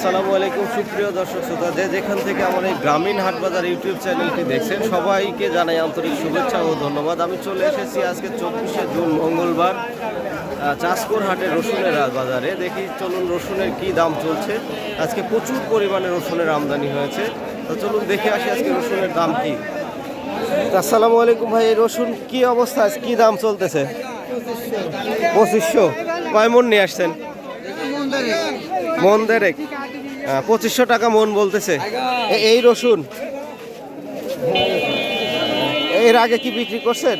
আসসালামু আলাইকুম সুপ্রিয় দর্শক শ্রোতা যে যেখান থেকে আমার এই গ্রামীণ হাট বাজার ইউটিউব চ্যানেলটি দেখছেন সবাইকে জানাই আন্তরিক শুভেচ্ছা ও ধন্যবাদ। আমি চলে এসেছি আজকে চব্বিশে জুন মঙ্গলবার চাষকোর হাটের রসুনের বাজারে। দেখি চলুন রসুনের কি দাম চলছে। আজকে প্রচুর পরিমাণে রসুনের আমদানি হয়েছে। তো চলুন দেখে আসি আজকে রসুনের দাম কি। আসসালামু আলাইকুম ভাই রসুন কি অবস্থা? কি দাম চলতেছে? পঁচিশশো। কয় মন নিয়ে আসছেন? মন আহ, পঁচিশশো টাকা মন বলতেছে। এই রসুন। এর আগে কি বিক্রি করছেন?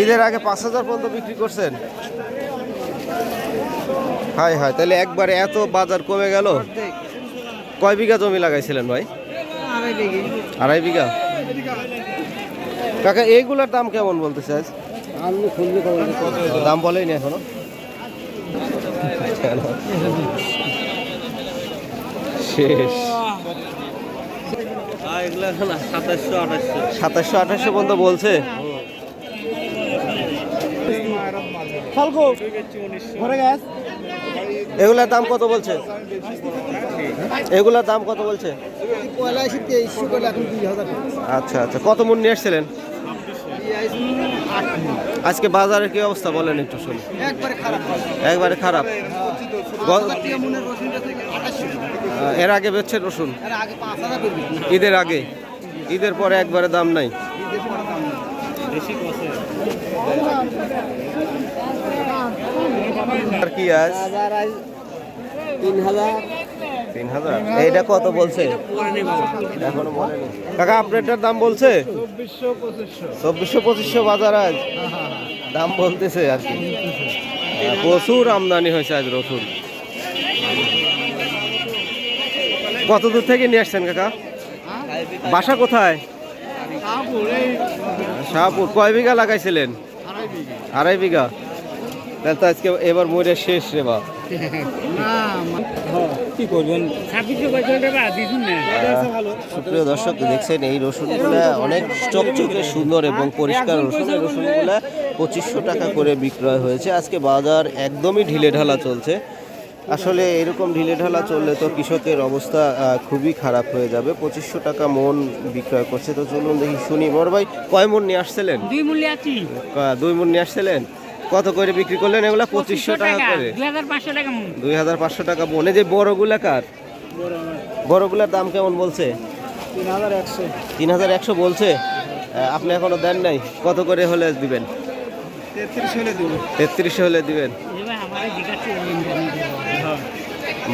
ঈদের আগে পাঁচ হাজার পর্যন্ত বিক্রি করছেন। হাই হাই তাহলে একবারে এত বাজার কমে গেল? কয় বিঘা জমি লাগাইছিলেন ভাই? আড়াই বিঘা। কাকা এইগুলার দাম কেমন বলতেছে আজ? দাম বলেনি এখনও। শেষ। সাতাশশো আঠাশশো। পর্যন্ত বলছে। এগুলার দাম কত বলছে? এগুলার দাম কত বলছে? আচ্ছা আচ্ছা। কত মন নিয়ে আসছিলেন? আজকে বাজারের কি অবস্থা বলেন একটু শুনি। একবারে খারাপ। গ- আহ, এর আগে বেচছে রসুন? ঈদের আগে? ঈদের পরে একবারে দাম নাই? আর কি আজ? তিন হাজার। তিন হাজার? এইটা কত বলছে? এখনও বলেনি। কাকা আপনারটার দাম বলছে? চব্বিশশো পঁচিশশো। বাজার আজ? দাম বলতেছে আর কি। প্রচুর আমদানি হয়েছে আজ রসুন। কত দূর থেকে নিয়ে আসছেন কাকা? বাসা কোথায়? শাহপুর। কয় বিঘা লাগাইছিলেন? আড়াই বিঘা। তাহলে তো আজকে এবার মরে শেষ রে বা না সুপ্রিয় দর্শক দেখছেন এই রসুনগুলা অনেক চকচকে সুন্দর এবং পরিষ্কার রসুন। এই রসুনগুলা পঁচিশশো টাকা করে বিক্রয় হয়েছে। আজকে বাজার একদমই ঢিলে ঢালা চলছে। আসলে এরকম ঢিলে ঢালা চললে তো কৃষকের অবস্থা খুবই খারাপ হয়ে যাবে। পঁচিশশো টাকা মন বিক্রয় করছে। তো চলুন দেখি শুনি। বড় ভাই কয় মন নিয়ে আসছিলেন? দুই আছি আহ, দুই মন নিয়ে আসছিলেন? কত করে বিক্রি করলেন এগুলা? পঁচিশশো টাকা। করে। দুই হাজার পাঁচশো টাকা মূল দুই হাজার পাঁচশো টাকা বনে যে বড়গুলা কার? বড়গুলার দাম কেমন বলছে? তিন হাজার একশো। তিন হাজার একশো বলছে? আপনি এখনও দেন নাই? কত করে হলে দিবেন? তেত্রিশ হলে দেবো। তেত্রিশশো হলে দিবেন।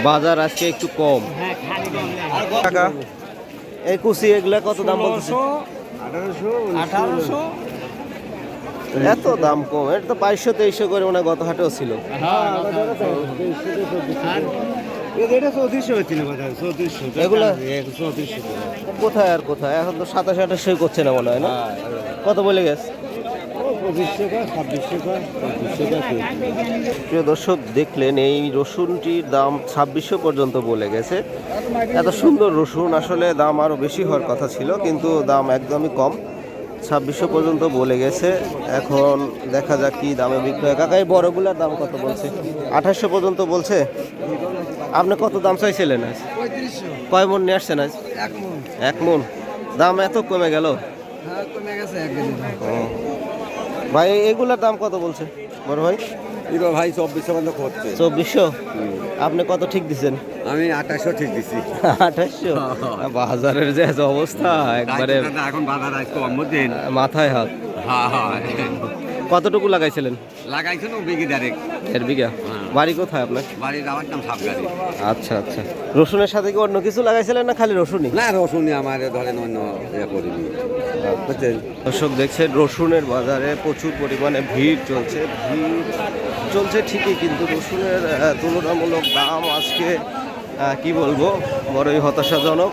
বাজার আজকে একটু কম। হ্যাঁ টাকা। এই কুচি এগুলা কত দাম আঠারোশো এত দাম কম। এটা তো বাইশশো তেইশশো করে মনে হয় গত হাটেও ছিল। কোথায় আর কোথায়? এখন তো সাতাশ আঠাশশোই করছে না মনে হয় না? কত বলে গেছে? পঁচিশশো টাকা ছাব্বিশশো টাকা পঁচিশশো টাকা প্রিয় দর্শক দেখলেন এই রসুনটির দাম ছাব্বিশশো পর্যন্ত বলে গেছে। এত সুন্দর রসুন আসলে দাম আরও বেশি হওয়ার কথা ছিল কিন্তু দাম একদমই কম। ছাব্বিশশো পর্যন্ত বলে গেছে। এখন দেখা যাক কি দামে বিক্রি হয় কাকা এই বড়গুলার দাম কত বলছে? আঠাশশো পর্যন্ত বলছে। আপনি কত দাম চাইছিলেন আজ? কয় মন নিয়ে আসছেন আজ? এক মন। দাম এত কমে গেল? হ্যাঁ কমে গেছে ও। ভাই এগুলার দাম কত বলছে? বড় ভাই? এবার ভাই চব্বিশশো পর্যন্ত করছে চব্বিশশো? আপনি কত ঠিক দিচ্ছেন আমি আঠাশশো ঠিক দিছি। আঠাশশো? বাজারের যে অবস্থা একবারে এখন বাজার মাথায় হাত। হ্যাঁ হ্যাঁ। কতটুকু লাগাইছিলেন? লাগাইছে না বিঘি ডাইরেক্ট দেড় বিঘা? বাড়ি কোথায় আপনার? বাড়ির আমার নাম সাপগাড়ি। আচ্ছা আচ্ছা। রসুনের সাথে কি অন্য কিছু লাগাইছিলেন না খালি রসুনই? না রসুন আমার ধরেন অন্য ইয়ে করিনি। বুঝছেন? দর্শক দেখছেন রসুনের বাজারে প্রচুর পরিমাণে ভিড় চলছে। ভিড় চলছে ঠিকই কিন্তু রসুনের তুলনামূলক দাম আজকে কি বলব বড়ই হতাশাজনক।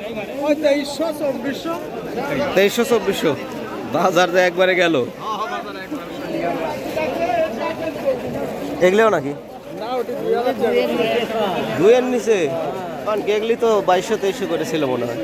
তেইশশো চব্বিশশো। বাজার যে একবারে গেল। এগলেও নাকি? দুয়ের নিচে। কারণ এগলি তো বাইশশো তেইশশো করেছিল মনে হয়।